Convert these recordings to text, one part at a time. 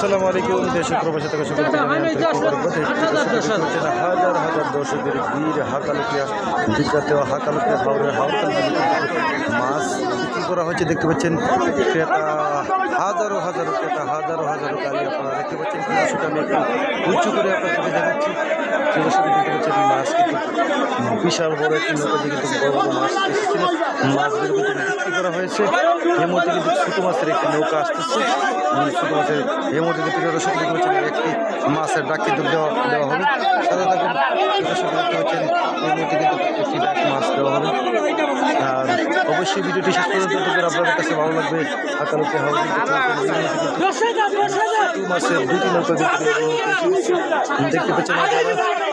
আসসালামু আলাইকুম দেশ প্রবাসী থেকে সকলকে হাজার হাজার দর্শকের বীর হাকালুকিয়া বিখ্যাত হাকালুকিয়া হাওড়ের হাওড়াল মাছ বিক্রি করা হচ্ছে। দেখতে পাচ্ছেন ক্রেতা হাজারো হাজারো ক্রেতা হাজারো হাজারো গাড়ি আপনারা দেখতে পাচ্ছেন। দর্শক আমি একটু উঁচু করে আপনাদেরকে দেখাচ্ছি। দেখতে পাচ্ছেন মাছ বিশাল বড় একটি নৌকা দিয়ে কিন্তু বড় বড় মাছ এসেছিল। মাছগুলো কিন্তু বিক্রি করা হয়েছে। এর মধ্যে কিন্তু ছোটো মাছের একটি নৌকা আসতেছে। ছোটো মাছের এর মধ্যে কিন্তু প্রিয় সত্যি দেখতে একটি মাছের ডাক কিন্তু দেওয়া দেওয়া হবে সাথে থাকুন হচ্ছেন এর কিন্তু একটি ডাক মাছ দেওয়া হবে অবশ্যই ভিডিওটি শেষ পর্যন্ত দেখবেন আপনাদের কাছে ভালো লাগবে কিন্তু দেখতে পাচ্ছেন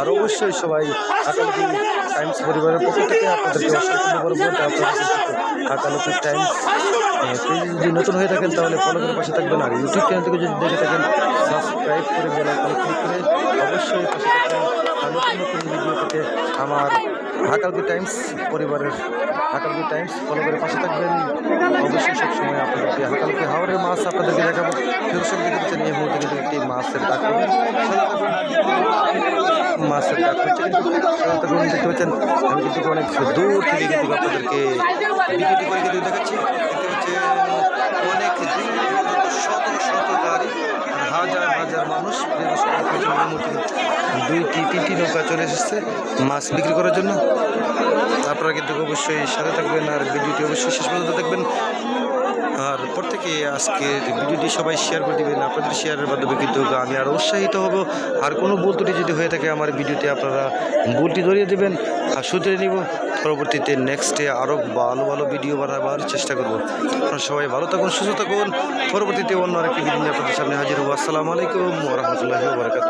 আর অবশ্যই সবাই আকালকি টাইমস পরিবারের পক্ষ থেকে আপনাদেরকে আকালকি টাইমস যদি নতুন হয়ে থাকেন, তাহলে ফলো করে পাশে থাকবেন। আর ইউটিউব চ্যানেল থেকে যদি দেখে থাকেন সাবস্ক্রাইব করে বেল ক্লিক করে অবশ্যই পাশে থাকবেন। আর নতুন নতুন ভিডিও পেতে আমার হাকালকি টাইমস পরিবারের হাকালকি টাইমস ফলো করে পাশে থাকবেন। অবশ্যই সবসময় আপনাদেরকে হাকালকি হাওড়ের মাছ আপনাদেরকে দেখাবো। দর্শক দেখতে পাচ্ছেন এই মুহূর্তে কিন্তু একটি মাছের ডাক মাছের ডাক হচ্ছে কিন্তু দেখতে পাচ্ছেন, আমি কিন্তু অনেক দূর থেকে কিন্তু আপনাদেরকে করে কিন্তু দেখাচ্ছি। দেখতে পাচ্ছেন অনেক দূর পর্যন্ত শত শত গাড়ি আর হাজার হাজার মানুষ এই দর্শক দেখতে দুই কি তিনটি নৌকা চলে এসেছে মাছ বিক্রি করার জন্য। আপনারা কিন্তু অবশ্যই সাথে থাকবেন আর ভিডিওটি অবশ্যই শেষ পর্যন্ত দেখবেন। আর প্রত্যেকে আজকে ভিডিওটি সবাই শেয়ার করে দেবেন। আপনাদের শেয়ারের মাধ্যমে কিন্তু আমি আরও উৎসাহিত হব। আর কোনো ভুল যদি হয়ে থাকে আমার ভিডিওতে আপনারা ভুলটি ধরিয়ে দেবেন। আর শুধরে নিব, পরবর্তীতে নেক্সটে আরও ভালো ভালো ভিডিও বানাবার চেষ্টা করব। আপনারা সবাই ভালো থাকুন, সুস্থ থাকুন। পরবর্তীতে অন্য আরেকটি ভিডিও নিয়ে আপনাদের সামনে হাজির হব। আসসালামু আলাইকুম রহমতুল্লাহ বরকাত